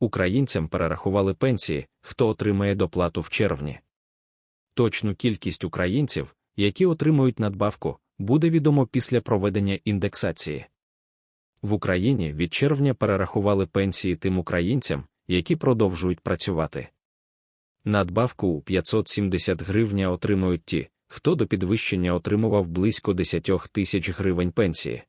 Українцям перерахували пенсії, хто отримає доплату в червні. Точну кількість українців, які отримують надбавку, буде відомо після проведення індексації. В Україні від червня перерахували пенсії тим українцям, які продовжують працювати. Надбавку у 570 гривня отримують ті, хто до підвищення отримував близько 10 тисяч гривень пенсії.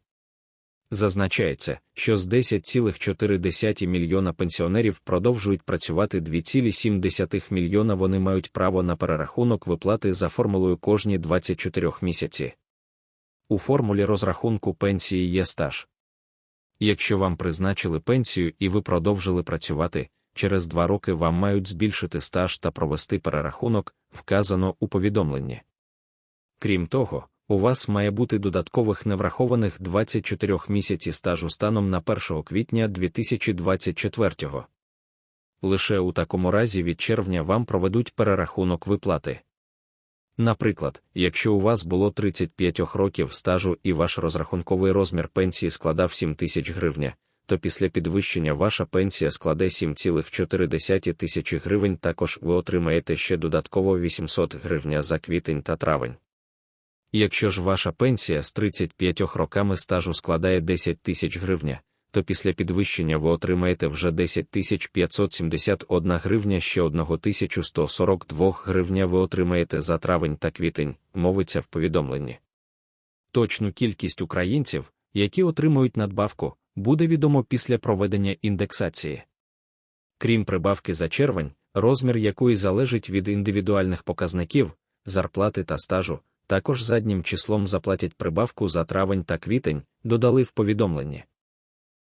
Зазначається, що з 10,4 мільйона пенсіонерів продовжують працювати 2,7 мільйона вони мають право на перерахунок виплати за формулою кожні 24 місяці. У формулі розрахунку пенсії є стаж. Якщо вам призначили пенсію і ви продовжили працювати, через два роки вам мають збільшити стаж та провести перерахунок, вказано у повідомленні. Крім того, у вас має бути додаткових неврахованих 24 місяці стажу станом на 1 квітня 2024. Лише у такому разі від червня вам проведуть перерахунок виплати. Наприклад, якщо у вас було 35 років стажу і ваш розрахунковий розмір пенсії складав 7 тисяч гривня, то після підвищення ваша пенсія складе 7,4 тисячі гривень, також ви отримаєте ще додатково 800 гривня за квітень та травень. Якщо ж ваша пенсія з 35 роками стажу складає 10 тисяч гривня, то після підвищення ви отримаєте вже 10 571 гривня ще 1142 гривня ви отримаєте за травень та квітень, мовиться в повідомленні. Точну кількість українців, які отримують надбавку, буде відомо після проведення індексації. Крім прибавки за червень, розмір якої залежить від індивідуальних показників, зарплати та стажу, також заднім числом заплатять прибавку за травень та квітень, додали в повідомленні.